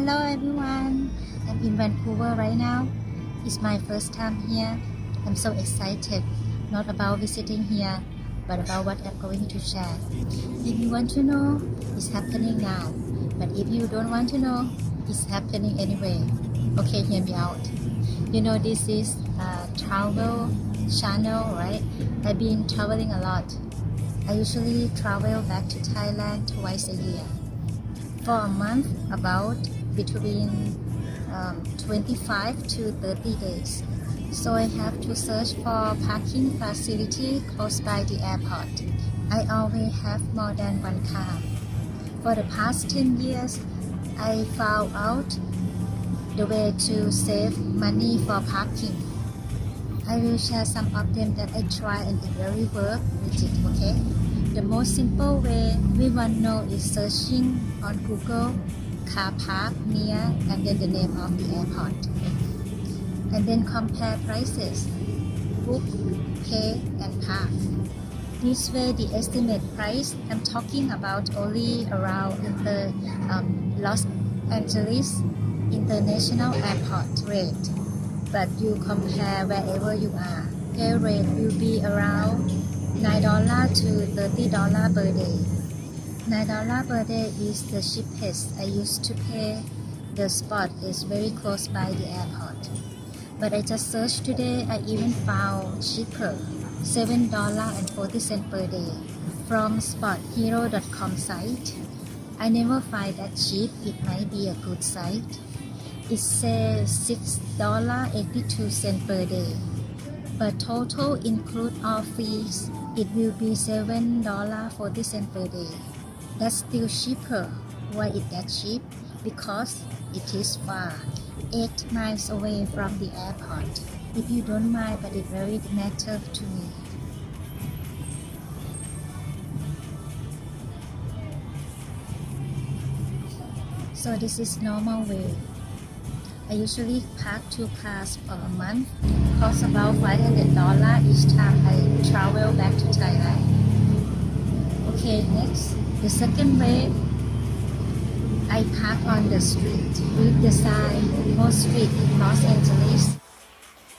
Hello everyone. I'm in Vancouver right now. It's my first time here. I'm so excited, not about visiting here, but about what I'm going to share. If you want to know, it's happening now. But if you don't want to know, it's happening anyway. Okay, hear me out. You know, this is a travel channel, right? I've been traveling a lot. I usually travel back to Thailand twice a year. For a month, about between um, 25 to 30 days. So I have to search for parking facility close by the airport. I always have more than one car. For the past 10 years, I found out the way to save money for parking. I will share some of them that I try and it really work with it, okay? The most simple way we want know is searching on Google car park near and then the name of the airport. And then compare prices, book, pay, and park. This way, the estimate price I'm talking about only around the um, Los Angeles International Airport rate. But you compare wherever you are, pay rate will be around $9 to $30 per day. $9 per day is the cheapest I used to pay. The spot is very close by the airport. But I just searched today, I even found cheaper, $7.40 per day from spothero.com site. I never find that cheap, it might be a good site. It says $6.82 per day. But total include all fees, it will be $7.40 per day. That's still cheaper. Why is that cheap? Because it is far, 8 miles away from the airport. If you don't mind, but it really matters to me. So this is normal way. I usually park two cars per month. Cost about $500 each time I travel back to Thailand. Okay, next. The second way, I park on the street. Read the sign, no street in Los Angeles.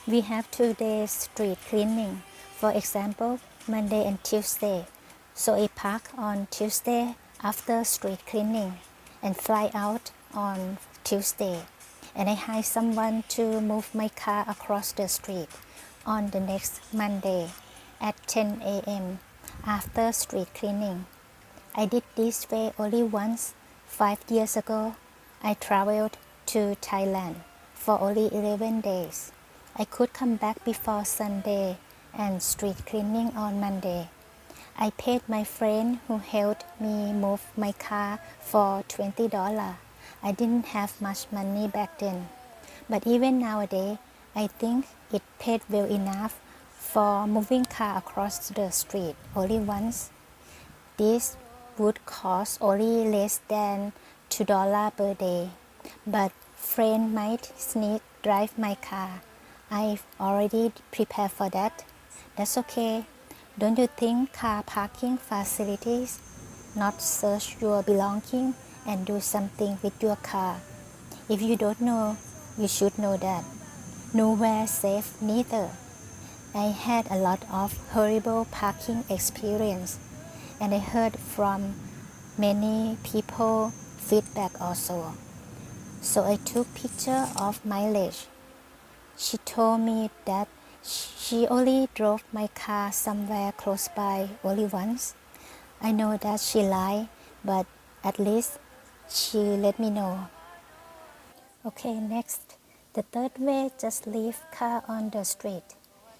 We have two days street cleaning. For example, Monday and Tuesday. So I park on Tuesday after street cleaning and fly out on Tuesday. And I hire someone to move my car across the street on the next Monday at 10 a.m. after street cleaning. I did this way only once five years ago. I traveled to Thailand for only 11 days. I could come back before Sunday and street cleaning on Monday. I paid my friend who helped me move my car for $20. I didn't have much money back then. But even nowadays, I think it paid well enough for moving car across the street only once. This would cost only less than $2 per day. But friend might sneak drive my car. I've already prepared for that. That's okay. Don't you think car parking facilities not search your belonging and do something with your car? If you don't know, you should know that. Nowhere safe neither. I had a lot of horrible parking experience and I heard from many people feedback also. So I took picture of mileage. She told me that she only drove my car somewhere close by only once. I know that she lied, but at least she let me know. Okay, next. The third way, just leave car on the street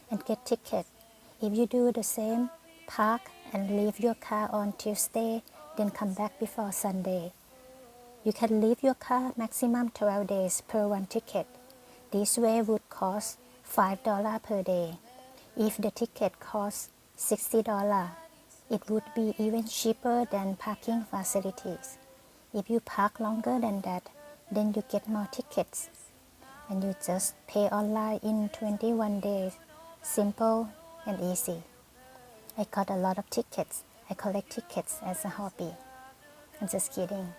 and get ticket. If you do the same, park and leave your car on Tuesday, then come back before Sunday. You can leave your car maximum 12 days per one ticket. This way would cost $5 per day. If the ticket costs $60, it would be even cheaper than parking facilities. If you park longer than that, then you get more tickets. And you just pay online in 21 days. Simple and easy. I got a lot of tickets. I collect tickets as a hobby. I'm just kidding.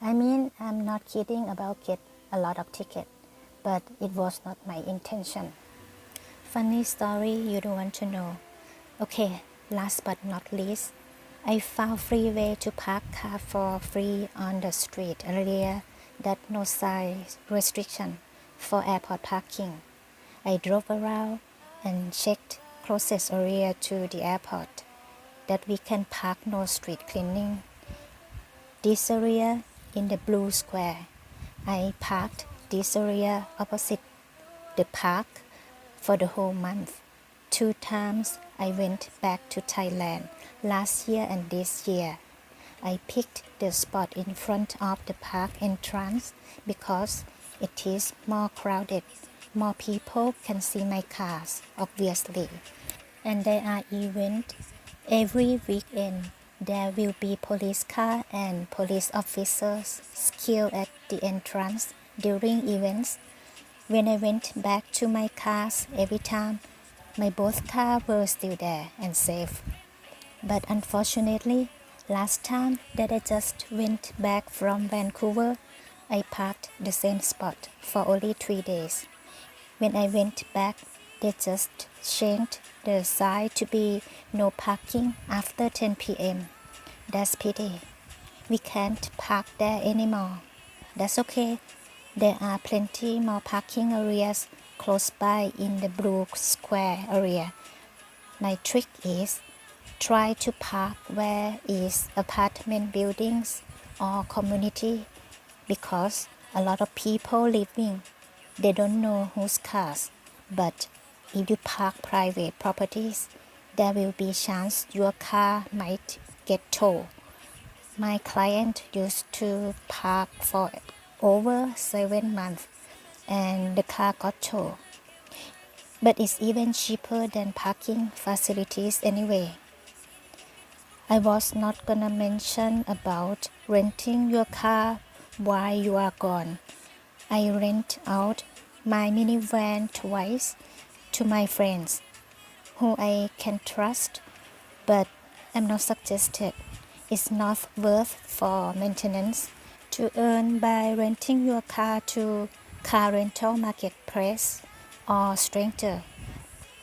I mean, I'm not kidding about get a lot of ticket, but it was not my intention. Funny story you don't want to know. Okay, last but not least, I found free way to park car for free on the street earlier that no size restriction for airport parking. I drove around and checked closest area to the airport that we can park no street cleaning. This area in the blue square. I parked this area opposite the park for the whole month. Two times I went back to Thailand last year and this year. I picked the spot in front of the park entrance because it is more crowded. More people can see my cars, obviously. And there are events every weekend. There will be police car and police officers skilled at the entrance during events. When I went back to my cars every time, my both cars were still there and safe. But unfortunately, last time that I just went back from Vancouver, I parked the same spot for only three days. When I went back, they just changed the sign to be no parking after 10 p.m. That's pity. We can't park there anymore. That's okay. There are plenty more parking areas close by in the blue square area. My trick is try to park where is apartment buildings or community because a lot of people living they don't know whose cars but if you park private properties there will be chance your car might get towed. My client used to park for over seven months and the car got towed. But it's even cheaper than parking facilities anyway. I was not gonna mention about renting your car while you are gone. I rent out my minivan twice to my friends who I can trust, but I'm not suggested. It's not worth for maintenance to earn by renting your car to car rental marketplace or stranger.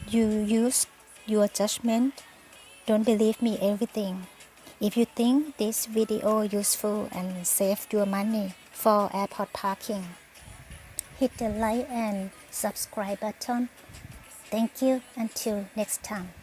You use your judgment don't believe me everything. If you think this video useful and save your money for airport parking, hit the like and subscribe button. Thank you until next time.